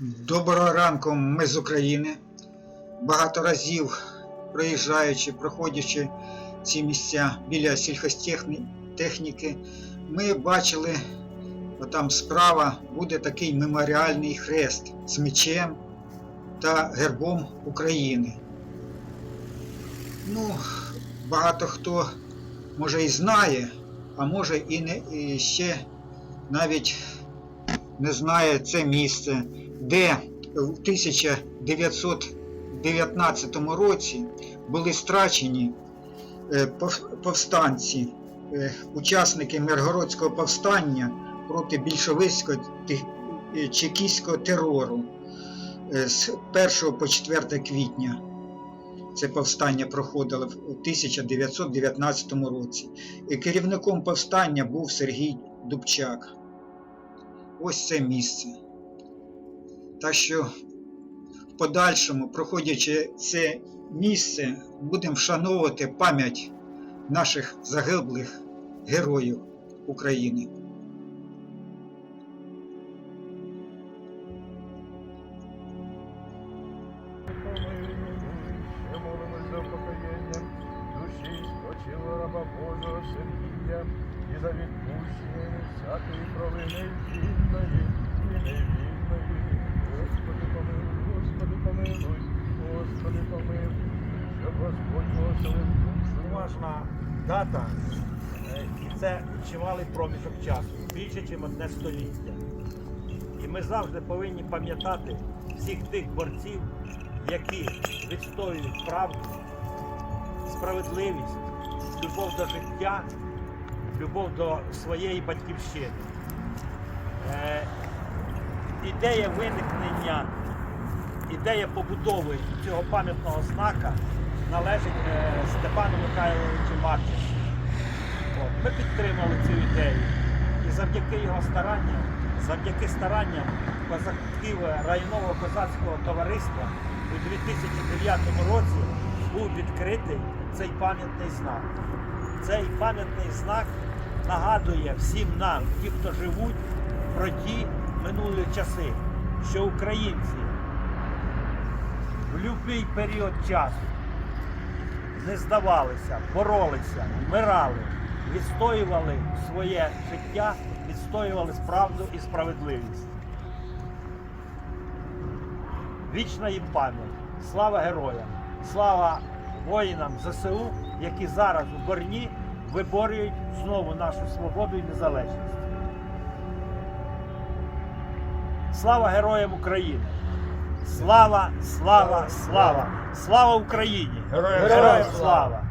Доброго ранку, ми з України. Багато разів проїжджаючи, проходячи ці місця біля сільхозтехніки, ми бачили, там справа буде такий меморіальний хрест з мечем та гербом України. Ну, багато хто може і знає, а може і не і ще навіть не знає це місце, де в 1919 році були страчені е, повстанці, е, учасники Миргородського повстання проти більшовицького е, чекістського терору з 1 по 4 квітня. Це повстання проходило в 1919 році. Керівником повстання був Сергій Дубчак. Ось це місце. Так що в подальшому, проходячи це місце, будемо вшановувати пам'ять наших загиблих героїв України. Душі спочила Божого Сергія за відпущення всякої провини вільної і невільної. Господи помилуй, Господи помилуй, Господи помилуй, щоб Господь благословив душу. важна дата, е, і це чималий проміжок часу, більше, ніж одне століття. І ми завжди повинні пам'ятати всіх тих борців, які відстоюють правду, справедливість, любов до життя, любов до своєї батьківщини. Е, ідея виникнення, ідея побудови цього пам'ятного знака належить е, Степану Михайловичу Марченку. Ми підтримали цю ідею. І завдяки його старанням, завдяки старанням козаків районного козацького товариства у 2009 році був відкритий цей пам'ятний знак. Цей пам'ятний знак нагадує всім нам, ті, хто живуть, про ті минулі часи, що українці в будь-який період часу не здавалися, боролися, вмирали, відстоювали своє життя, відстоювали справду і справедливість. Вічна їм пам'ять, слава героям, слава воїнам ЗСУ, які зараз у борні виборюють знову нашу свободу і незалежність. Слава героям України! Слава, слава, слава! Слава Україні! Героям слава!